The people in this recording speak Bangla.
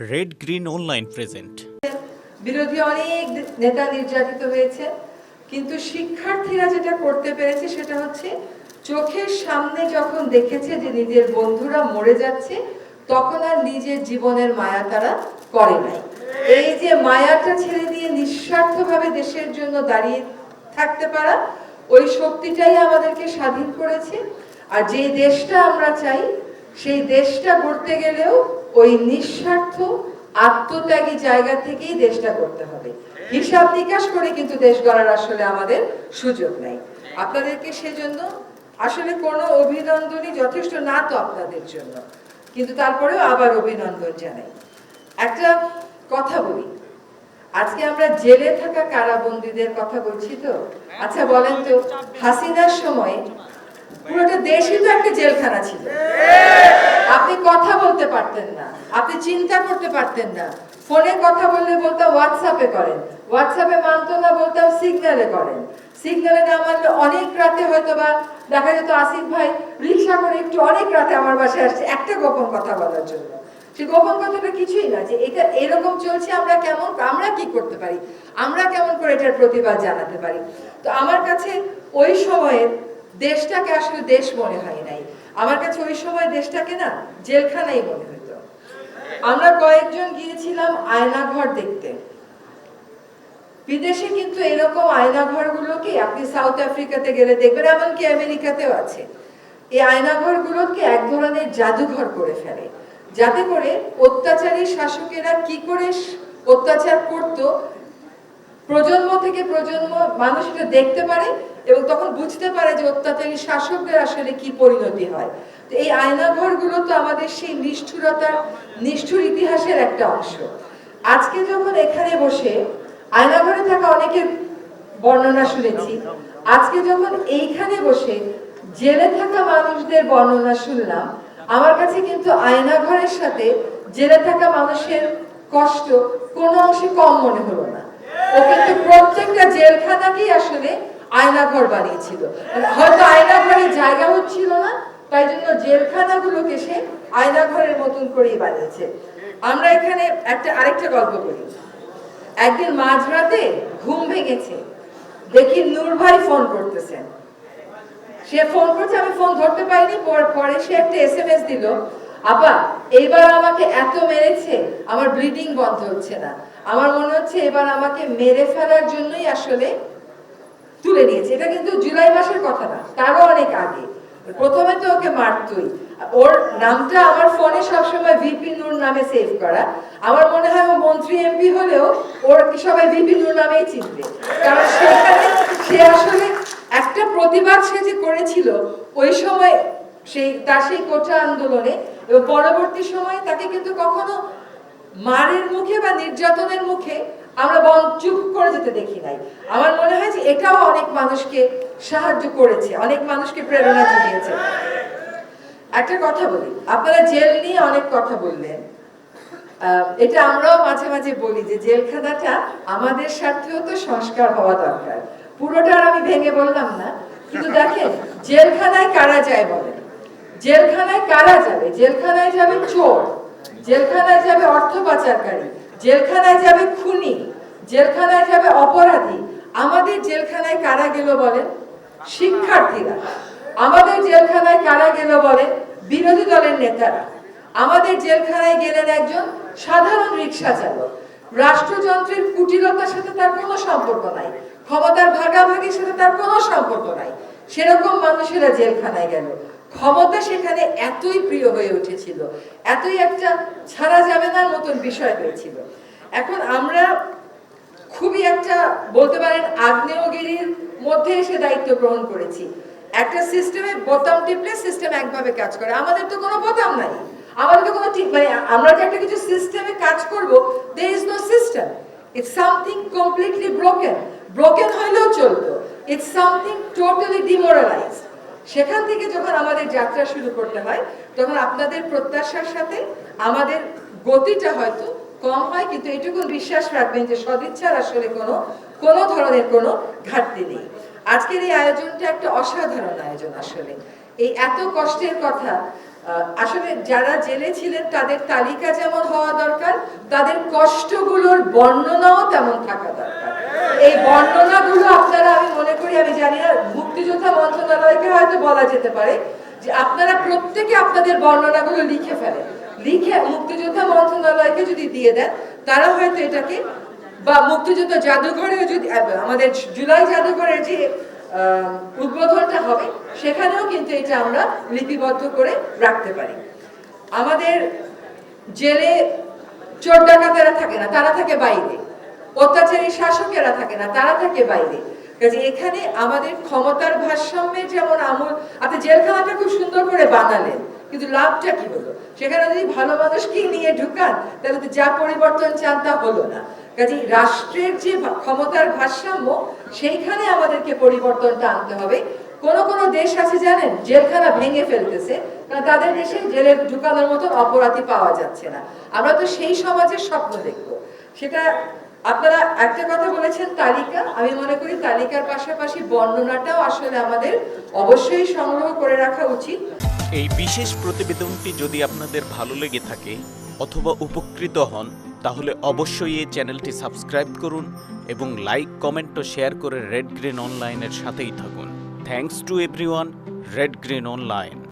রেড গ্রিন অনলাইন প্রেজেন্ট বিরোধী অনেক নেতা নির্যাতিত হয়েছে, কিন্তু শিক্ষার্থীরা যেটা করতে পেরেছে সেটা হচ্ছে চোখের সামনে যখন দেখেছে যে নিজের বন্ধুরা মরে যাচ্ছে, তখন আর নিজের জীবনের মায়া তারা করে নাই। এই যে মায়াটা ছেড়ে দিয়ে নিঃস্বার্থভাবে দেশের জন্য দাঁড়িয়ে থাকতে পারা, ওই শক্তিটাই আমাদেরকে স্বাধীন করেছে। আর যে দেশটা আমরা চাই, সেই দেশটা গড়তে গেলেও ওই নিঃস্বার্থ আত্মত্যাগী জায়গা থেকেই দেশটা করতে হবে। হিসাব নিকাশ করে কিন্তু দেশ গড়ার আসলে আমাদের সুযোগ নেই। আপনাদেরকে সেজন্য আসলে কোনো অভিনন্দনই যথেষ্ট না তো আপনাদের জন্য। কিন্তু তারপরেও আবার অভিনন্দন জানাই। একটা কথা বলি। আজকে আমরা জেলে থাকা কারাবন্দীদের কথা বলছি তো? আচ্ছা বলেন তো, হাসিনার সময় পুরোটা দেশই তো একটা জেলখানা ছিল। আপনি কথা বলতে পারতেন না। আপনি চিন্তা করতে পারতেন না। ফোনে কথা বললে বলতাম হোয়াটসঅ্যাপে করেন। হোয়াটসঅ্যাপে মানতো না, বলতাম সিগন্যালে করেন। সিগন্যালে না মানলে অনেক রাতে হয়তো বা দেখা যেত আসিফ ভাই রিক্সা করে একটু অনেক রাতে আমার বাসায় আসছে একটা গোপন কথা বলার জন্য। সে গোপন কথাটা কিছুই না যে এটা এরকম চলছে, আমরা কেমন, আমরা কি করতে পারি? আমরা কেমন করে এটার প্রতিবাদ জানাতে পারি? তো আমার কাছে ওই সময়ের দেশটাকে আসলে দেশ মনে হয় নাই। আমার কাছে ওই সময় দেশটাকে না জেলখানাই মনে হতো আমরা কয়েকজন গিয়েছিলাম আয়নাঘর দেখতে। বিদেশে কিন্তু এরকম আয়নাঘরগুলোকে আপনি সাউথ আফ্রিকাতে গেলে দেখবেন, এমনকি আমেরিকাতেও আছে। এই আয়নাঘরগুলোকে এক ধরনের জাদুঘর করে ফেলে। যাতে করে অত্যাচারী শাসকেরা কি করে অত্যাচার করত, প্রজন্ম থেকে প্রজন্ম মানুষ দেখতে পারে এবং তখন বুঝতে পারে যে অত্যাচারী শাসকদের আসলে কি পরিণতি হয়। তো এই আয়নাঘরগুলো তো আমাদের সেই নিষ্ঠুরতার, নিষ্ঠুর ইতিহাসের একটা অংশ। আজকে যখন এখানে বসে আয়নাঘরে থাকা অনেকের বর্ণনা শুনেছি। আজকে যখন এইখানে বসে জেলে থাকা মানুষদের বর্ণনা শুনলাম, আমার কাছে কিন্তু আয়নাঘরের সাথে জেলে থাকা মানুষের কষ্ট কোনো অংশে কম মনে হলো না। ও কিন্তু প্রত্যেকটা জেলখানাকেই আসলে আয়নাঘর বানিয়েছিল। হয়তো আয়নাঘরে জায়গা হচ্ছিল না, তাই জন্য জেলখানা জেলখানাগুলোকে সে আয়নাঘরের মতন করেই বানিয়েছে। আমরা এখানে একটা, আরেকটা গল্প করি। একদিন মাঝরাতে ঘুম ভেঙেছে। দেখি নূর ভাই ফোন করতেছেন সে ফোন করছে, আমি ফোন ধরতে পারিনি, পর- পরে সে একটা এস এম এস দিল, আপা, এইবার আমাকে এত মেরেছে, আমার ব্লিডিং বন্ধ হচ্ছে না। আমার মনে হচ্ছে এবার আমাকে মেরে ফেলার জন্যই আসলে তুলে নিয়েছে। এটা কিন্তু জুলাই মাসের কথা না, তারও অনেক আগে। প্রথমে তো ওকে মারতই। ওর নামটা আমার ফোনে সবসময় ভিপি নূর নামে সেভ করা। আমার মনে হয় ও মন্ত্রী এমপি হলেও ওর সবাই ভিপি নূর নামেই চিনবে। কারণ সেখানে সে আসলে একটা প্রতিবাদ সে যে করেছিল, ওই সময় সেই, তার সেই কোটা আন্দোলনে এবং পরবর্তী সময়ে তাকে কিন্তু কখনো মারের মুখে বা নির্যাতনের মুখে আমরা বন চুপ করে যেতে দেখি নাই। আমার মনে হয় যে এটাও অনেক মানুষকে সাহায্য করেছে, অনেক মানুষকে প্রেরণা জুগিয়েছে। একটা কথা বলি, আপনারা জেল নিয়ে অনেক কথা বললেন। এটা আমরাও মাঝে মাঝে বলি যে জেলখানাটা আমাদের স্বার্থেও তো সংস্কার হওয়া দরকার। পুরোটা আমি ভেঙে বললাম না, কিন্তু দেখেন, জেলখানায় কারা যায় বলেন? জেলখানায় কারা যাবে? জেলখানায় যাবে চোর, জেলখানায় যাবে অর্থ পাচারকারী জেলখানায় যাবে খুনি, জেলখানায় যাবে অপরাধী, আমাদের জেলখানায় কারা গেল বলেন শিক্ষার্থীরা। আমাদের জেলখানায় কারা গেল বলে? বিরোধী দলের নেতারা। আমাদের জেলখানায় গেলেন একজন সাধারণ রিক্সা চালক। রাষ্ট্রযন্ত্রের কুটিলতার সাথে তার কোনো সম্পর্ক নাই। ক্ষমতার ভাগাভাগির সাথে তার কোনো সম্পর্ক নাই। সেরকম মানুষেরা জেলখানায় গেল। ক্ষমতা সেখানে এতই প্রিয় হয়ে উঠেছিল, এতই একটা ছাড়া যাবে না মতন বিষয় হয়েছিল। এখন আমরা খুবই একটা বলতে পারেন আগ্নেয়গিরির মধ্যে এসে দায়িত্ব গ্রহণ করেছি। একটা সিস্টেমে বোতাম টিপলে সিস্টেম একভাবে কাজ করে। আমাদের তো কোনো বোতাম নাই। আমাদের তো কোনো ঠিক মানে আমরা যে একটা কিছু সিস্টেমে কাজ করব there is no system it's something completely broken broken হইলেও চলতো। ইটস সামথিং টোটালি ডিমোরালাইজড সেখান থেকে যখন আমাদের যাত্রা শুরু করতে হয়, তখন আপনাদের প্রত্যাশার সাথে আমাদের গতিটা হয়তো কম হয়, কিন্তু এটুকু বিশ্বাস রাখবেন যে সদিচ্ছার আসলে কোনো কোনো ধরনের কোনো ঘাটতি নেই। আজকের এই আয়োজনটা একটা অসাধারণ আয়োজন আসলে। এই এত কষ্টের কথা আসলে যারা জেলে ছিলেন তাদের তালিকা যেমন হওয়া দরকার, তাদের কষ্টগুলোর বর্ণনাও তেমন থাকা দরকার। এই বর্ণনাগুলো আপনারা, আমি মনে করি, আমি জানি না, মুক্তিযোদ্ধা মন্ত্রণালয়কে হয়তো বলা যেতে পারে যে আপনারা প্রত্যেকে আপনাদের বর্ণনাগুলো লিখে ফেলেন। লিখে মুক্তিযোদ্ধা মন্ত্রণালয়কে যদি দিয়ে দেন, তারা হয়তো এটাকে, বা মুক্তিযুদ্ধ জাদুঘরেও যদি আমাদের জুলাই জাদুঘরের যে উদ্বোধনটা হবে, সেখানেও কিন্তু এটা আমরা লিপিবদ্ধ করে রাখতে পারি। আমাদের জেলে চোর ডাকাতেরা থাকে না, তারা থাকে বাইরে। অত্যাচারী শাসকেরা থাকে না, তারা থাকে বাইরে। কাজে এখানে আমাদের ক্ষমতার ভারসাম্যের যেমন আমল, আপনি জেলখানাটা খুব সুন্দর করে বানালেন, কিন্তু লাভটা কি হলো? সেখানে যদি ভালো মানুষকেই নিয়ে ঢুকান, তাহলে তো যা পরিবর্তন চান তা হলো না। কাজে রাষ্ট্রের যে ক্ষমতার ভারসাম্য, সেইখানে আমাদেরকে পরিবর্তনটা আনতে হবে। কোন কোন দেশ আছে জানেন, জেলখানা ভেঙে ফেলতেছে, কারণ তাদের দেশে জেলে ঢুকানোর মতন অপরাধী পাওয়া যাচ্ছে না। আমরা তো সেই সমাজের স্বপ্ন দেখব। সেটা আপনারা একটা কথা বলেছেন, তালিকা। আমি মনে করি তালিকার পাশাপাশি বর্ণনাটাও আসলে আমাদের অবশ্যই সংগ্রহ করে রাখা উচিত। এই বিশেষ প্রতিবেদনটি যদি আপনাদের ভালো লেগে থাকে অথবা উপকৃত হন, তাহলে অবশ্যই এই চ্যানেলটি সাবস্ক্রাইব করুন এবং লাইক, কমেন্ট ও শেয়ার করে রেড গ্রিন অনলাইনের সাথেই থাকুন। Thanks to everyone Red Green Online